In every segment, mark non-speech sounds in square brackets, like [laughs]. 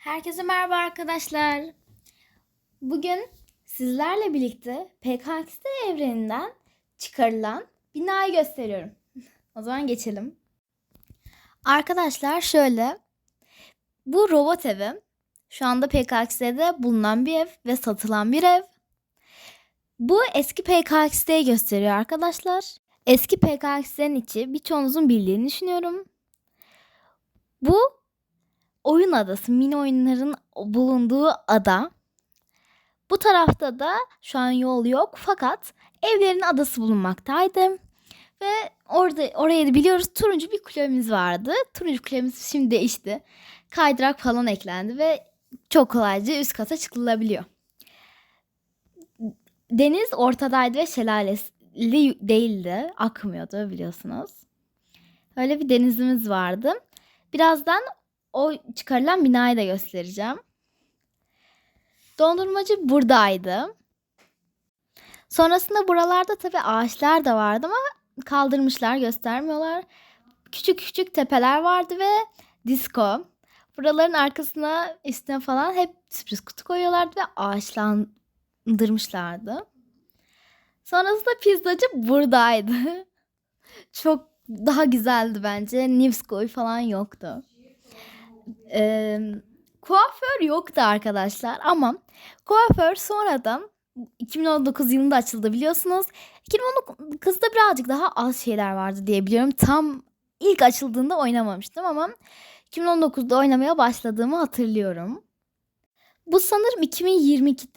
Herkese merhaba arkadaşlar. Bugün sizlerle birlikte PKXD evreninden çıkarılan binayı gösteriyorum. [laughs] o zaman geçelim. Arkadaşlar şöyle. Bu robot evi şu anda PKXD'de bulunan bir ev ve satılan bir ev. Bu eski PKXD'yi gösteriyor arkadaşlar. Eski PKXD'nin içi birçoğunuzun bildiğini düşünüyorum. Bu oyun adası, mini oyunların bulunduğu ada. Bu tarafta da şu an yol yok fakat evlerin adası bulunmaktaydı. Ve orada oraya da biliyoruz turuncu bir kulemiz vardı. Turuncu kulemiz şimdi değişti. Kaydırak falan eklendi ve çok kolayca üst kata çıkılabiliyor. Deniz ortadaydı ve şelaleli değildi. Akmıyordu biliyorsunuz. Öyle bir denizimiz vardı. Birazdan o çıkarılan binayı da göstereceğim. Dondurmacı buradaydı. Sonrasında buralarda tabii ağaçlar da vardı ama kaldırmışlar, göstermiyorlar. Küçük küçük tepeler vardı ve disco. Buraların arkasına, üstüne falan hep sürpriz kutu koyuyorlardı ve ağaçlandırmışlardı. Sonrasında pizzacı buradaydı. [laughs] Çok daha güzeldi bence. Nivskoy falan yoktu. Ee, kuaför yoktu arkadaşlar ama kuaför sonradan 2019 yılında açıldı biliyorsunuz. 2019'da birazcık daha az şeyler vardı diye biliyorum. Tam ilk açıldığında oynamamıştım ama 2019'da oynamaya başladığımı hatırlıyorum. Bu sanırım 2022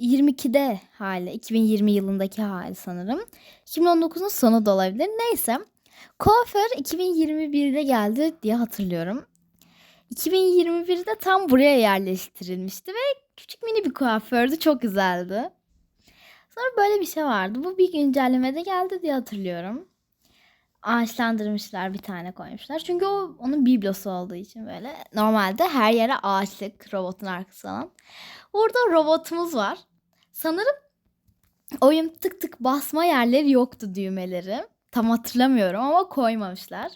22'de hali, 2020 yılındaki hali sanırım. 2019'un sonu da olabilir. Neyse. Kuaför 2021'de geldi diye hatırlıyorum. 2021'de tam buraya yerleştirilmişti ve küçük mini bir kuafördü. Çok güzeldi. Sonra böyle bir şey vardı. Bu bir güncellemede geldi diye hatırlıyorum. Ağaçlandırmışlar bir tane koymuşlar. Çünkü o onun biblosu olduğu için böyle. Normalde her yere ağaçlık robotun arkası falan. Orada robotumuz var. Sanırım oyun tık tık basma yerleri yoktu düğmeleri. Tam hatırlamıyorum ama koymamışlar.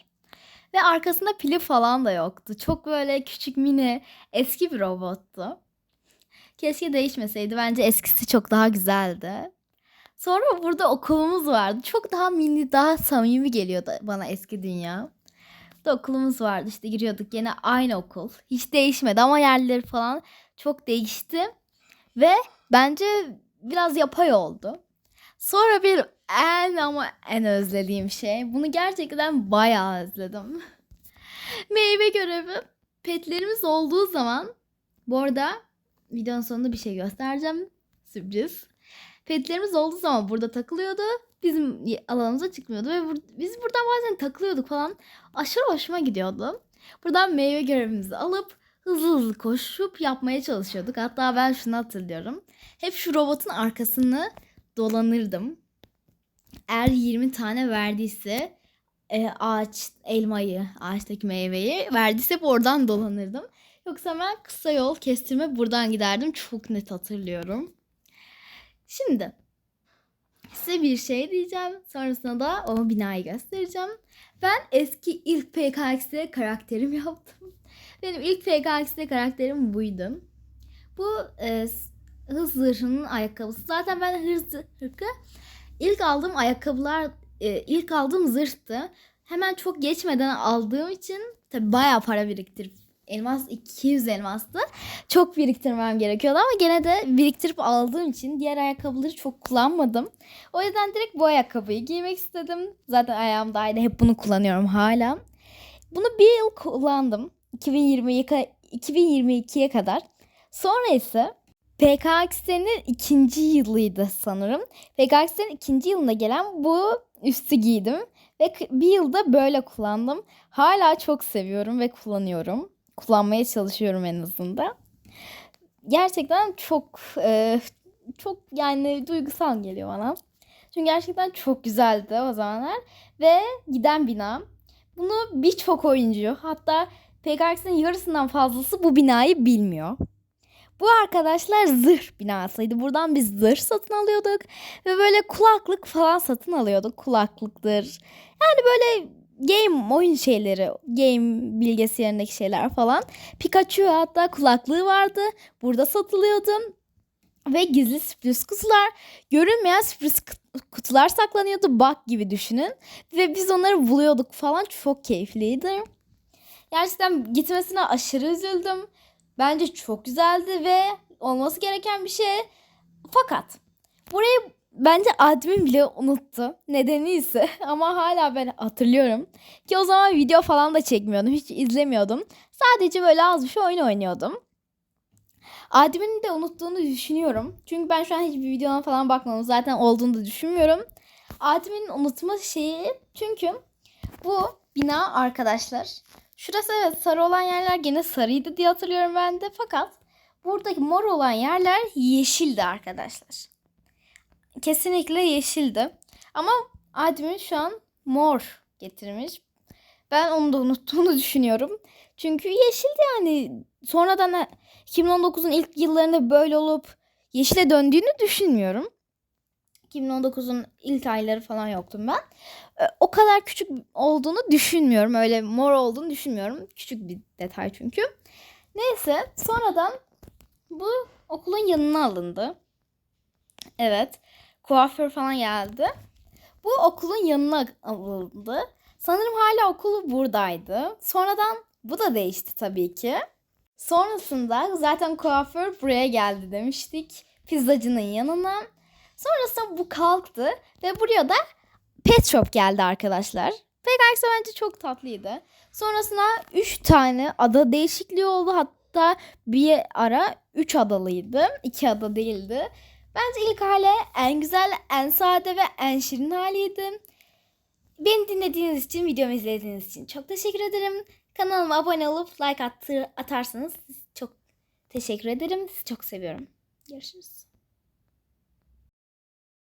Ve arkasında pili falan da yoktu. Çok böyle küçük mini eski bir robottu. Keşke değişmeseydi. Bence eskisi çok daha güzeldi. Sonra burada okulumuz vardı. Çok daha mini, daha samimi geliyordu bana eski dünya. Burada okulumuz vardı. İşte giriyorduk yine aynı okul. Hiç değişmedi ama yerleri falan çok değişti. Ve bence biraz yapay oldu. Sonra bir en ama en özlediğim şey. Bunu gerçekten bayağı özledim. [laughs] Meyve görevi. Petlerimiz olduğu zaman bu arada videonun sonunda bir şey göstereceğim. Sürpriz. Petlerimiz olduğu zaman burada takılıyordu. Bizim alanımıza çıkmıyordu ve bur- biz buradan bazen takılıyorduk falan. Aşırı hoşuma gidiyordu. Buradan meyve görevimizi alıp hızlı hızlı koşup yapmaya çalışıyorduk. Hatta ben şunu hatırlıyorum. Hep şu robotun arkasını dolanırdım. Eğer 20 tane verdiyse e, ağaç elmayı, ağaçtaki meyveyi verdiyse oradan dolanırdım. Yoksa ben kısa yol kestirme buradan giderdim. Çok net hatırlıyorum. Şimdi size bir şey diyeceğim. Sonrasında da o binayı göstereceğim. Ben eski ilk PKX'de karakterim [laughs] yaptım. Benim ilk PKX'de karakterim buydu. Bu e, hız zırhının ayakkabısı. Zaten ben hız zırhı ilk aldığım ayakkabılar e, ilk aldığım zırhtı. Hemen çok geçmeden aldığım için tabi bayağı para biriktirip elmas 200 elmastı. Çok biriktirmem gerekiyordu ama gene de biriktirip aldığım için diğer ayakkabıları çok kullanmadım. O yüzden direkt bu ayakkabıyı giymek istedim. Zaten ayağımdaydı. Hep bunu kullanıyorum hala. Bunu bir yıl kullandım. 2022'ye 2022'ye kadar. Sonra ise PKX'nin ikinci yılıydı sanırım. PKX'nin ikinci yılında gelen bu üstü giydim. Ve bir yılda böyle kullandım. Hala çok seviyorum ve kullanıyorum. Kullanmaya çalışıyorum en azından. Gerçekten çok e, çok yani duygusal geliyor bana. Çünkü gerçekten çok güzeldi o zamanlar. Ve giden bina. Bunu birçok oyuncu hatta PKX'nin yarısından fazlası bu binayı bilmiyor. Bu arkadaşlar zırh binasıydı. Buradan biz zırh satın alıyorduk. Ve böyle kulaklık falan satın alıyorduk. Kulaklıktır. Yani böyle game oyun şeyleri, game bilgisayarındaki şeyler falan. Pikachu hatta kulaklığı vardı. Burada satılıyordu. Ve gizli sürpriz kutular, görünmeyen sürpriz kut- kutular saklanıyordu. Bug gibi düşünün. Ve biz onları buluyorduk falan. Çok keyifliydi. Gerçekten gitmesine aşırı üzüldüm. Bence çok güzeldi ve olması gereken bir şey. Fakat burayı bence admin bile unuttu. Nedeni ise [laughs] ama hala ben hatırlıyorum. Ki o zaman video falan da çekmiyordum. Hiç izlemiyordum. Sadece böyle az bir şey oyun oynuyordum. Admin'in de unuttuğunu düşünüyorum. Çünkü ben şu an hiçbir videona falan bakmadım. Zaten olduğunu da düşünmüyorum. Admin'in unutma şeyi çünkü bu bina arkadaşlar. Şurası evet sarı olan yerler gene sarıydı diye hatırlıyorum ben de. Fakat buradaki mor olan yerler yeşildi arkadaşlar. Kesinlikle yeşildi. Ama admin şu an mor getirmiş. Ben onu da unuttuğunu [laughs] düşünüyorum. Çünkü yeşildi yani. Sonradan 2019'un ilk yıllarında böyle olup yeşile döndüğünü düşünmüyorum. 2019'un ilk ayları falan yoktum ben. Ee, O kadar küçük olduğunu düşünmüyorum. Öyle mor olduğunu düşünmüyorum. Küçük bir detay çünkü. Neyse sonradan bu okulun yanına alındı. Evet. Kuaför falan geldi. Bu okulun yanına alındı. Sanırım hala okulu buradaydı. Sonradan bu da değişti tabii ki. Sonrasında zaten kuaför buraya geldi demiştik. Pizzacının yanına. Sonrasında bu kalktı ve buraya da pet shop geldi arkadaşlar. Pegasus bence çok tatlıydı. Sonrasında 3 tane ada değişikliği oldu. Hatta bir ara 3 adalıydı. 2 ada değildi. Bence ilk hali en güzel, en sade ve en şirin haliydi. Beni dinlediğiniz için, videomu izlediğiniz için çok teşekkür ederim. Kanalıma abone olup like attı, atarsanız çok teşekkür ederim. Sizi çok seviyorum. Görüşürüz.